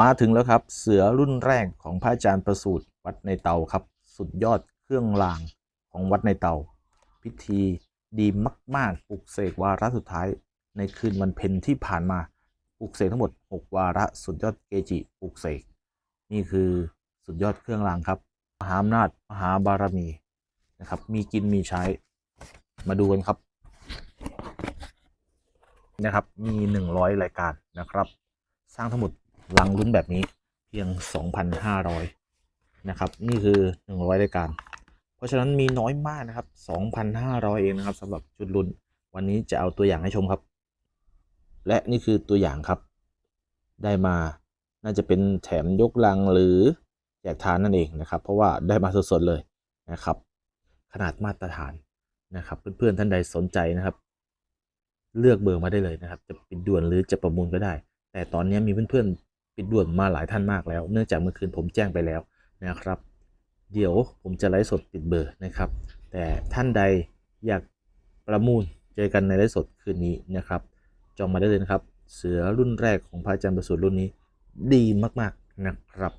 มาถึงแล้วครับ เสือรุ่นแรกของพระอาจารย์ประสูตรวัดในเตาครับ สุดยอดเครื่องรางของวัดในเตา พิธีดีมากๆปลุกเสกวาระสุดท้าย ในคืนวันเพ็ญที่ผ่านมาปลุกเสกทั้งหมด 6 วาระสุดยอดเกจิปลุกเสกนี่คือสุดยอดเครื่องรางครับมหาอำนาจมหาบารมีนะครับมีกินมีใช้มาดูกันครับนะครับมี 100 รายการนะครับ สร้างทั้งหมด ลังลุ้นแบบนี้เพียง 2,500 นะครับ นี่คือ 100รายการ เพราะฉะนั้นมีน้อยมากนะครับ 2,500 เองนะครับสำหรับชุดลุ้น วันนี้จะเอาตัวอย่างให้ชมครับ และนี่คือตัวอย่างครับ ได้มาน่าจะเป็นแถมยกลังหรือแจกทานนั่นเองนะครับ เพราะว่าได้มาสดๆเลยนะครับ ขนาดมาตรฐานนะครับ เพื่อนๆท่านใดสนใจนะครับ เลือกเบอร์มาได้เลยนะครับ จะเปิดด่วนหรือจะประมูลก็ได้ แต่ตอนนี้มีเพื่อนๆ ปิดด่วนมาหลายท่านมากแล้ว เนื่องจากเมื่อคืนผมแจ้งไปแล้วนะครับ เดี๋ยวผมจะไลฟ์สดปิดเบอร์นะครับ แต่ท่านใดอยากประมูลเจอกันในไลฟ์สดคืนนี้นะครับ จองมาได้เลยนะครับ เสือรุ่นแรกของพระอาจารย์ประสูตรรุ่นนี้ ดีมากๆนะครับ